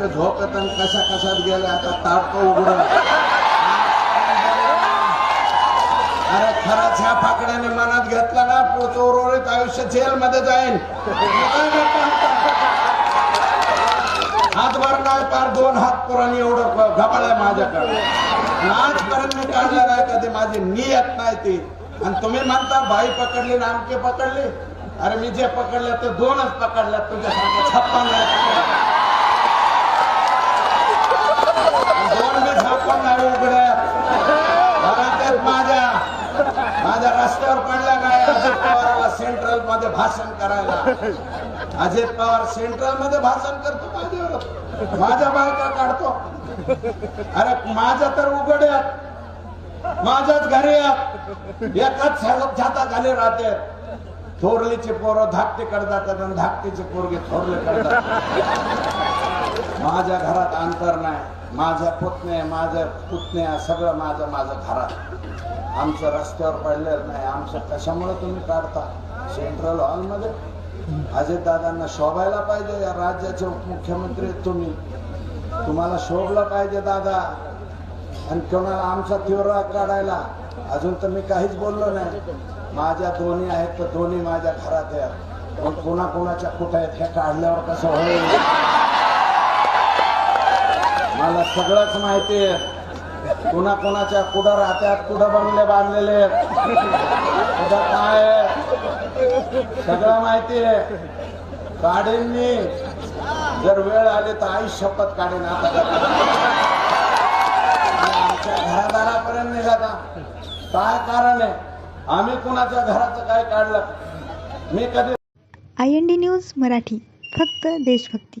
कसे झोपत कशा कशात गेले आता ताटक उघड. अरे खरंच ह्या फाकड्याने मनात घेतला ना पुढचं उर्वरित आयुष्य जेल मध्ये जाईन हातभर नाही पार दोन हात पुराणी एवढं घबाळ आहे माझ्याकडे. आजपर्यंत मी काढलं नाही कधी माझी नियत नाही ती. आणि तुम्ही म्हणता बाई पकडली ना आमके पकडली. अरे मी जे पकडले ते दोनच पकडल्या तुझ्यासारखे छप्पन नाही पकडले. दोन मी छप्पन नाही उघड्या घरात आहेत माझ्या माझ्या रस्त्यावर पडल्या काय अजित पवाराला सेंट्रल मध्ये भाषण करायला. अजित पवार सेंट्रलमध्ये भाषण करतो माझ्यावर. माझ्या बायका काढतो. अरे माझ्या तर उघड माझ्याच घरी एकाच छाता खाली राहते. थोरलीचे पोरं धाकटी करतात आणि धाकटीचे पोरगे थोरले करतात माझ्या घरात अंतर नाही. माझ्या पुतण्या माझ्या पुतण्या सगळं माझं माझं घरात. आमचं रस्त्यावर पडलेलं नाही. आमचं कशामुळे तुम्ही काढता? सेंट्रल हॉलमध्ये अजित दादांना शोभायला पाहिजे या राज्याचे उपमुख्यमंत्री आहेत तुम्ही. तुम्हाला शोभलं पाहिजे दादा. आणि कोणाला आमचा तीव्र काढायला? अजून तर मी काहीच बोललो नाही. माझ्या दोन्ही आहेत तर दोन्ही माझ्या घरात आहेत. मग कोणाकोणाच्या कुठं आहेत हे काढल्यावर कसं होईल? मला सगळंच माहिती आहे. कुणा कोणाच्या कुठं राहत्यात कुठं बंगले बांधलेले. कुठं काय आहे? सगळं माहिती आहे. काढेन मी. जर वेळ आली तर आई शपथ काढेन आता. आमच्या घरादारापर्यंत निघाला काय कारण आहे? आम्ही कुणाच्या घराचं काय काढलं? मी कधी I N D news Marathi फक्त देशभक्ती.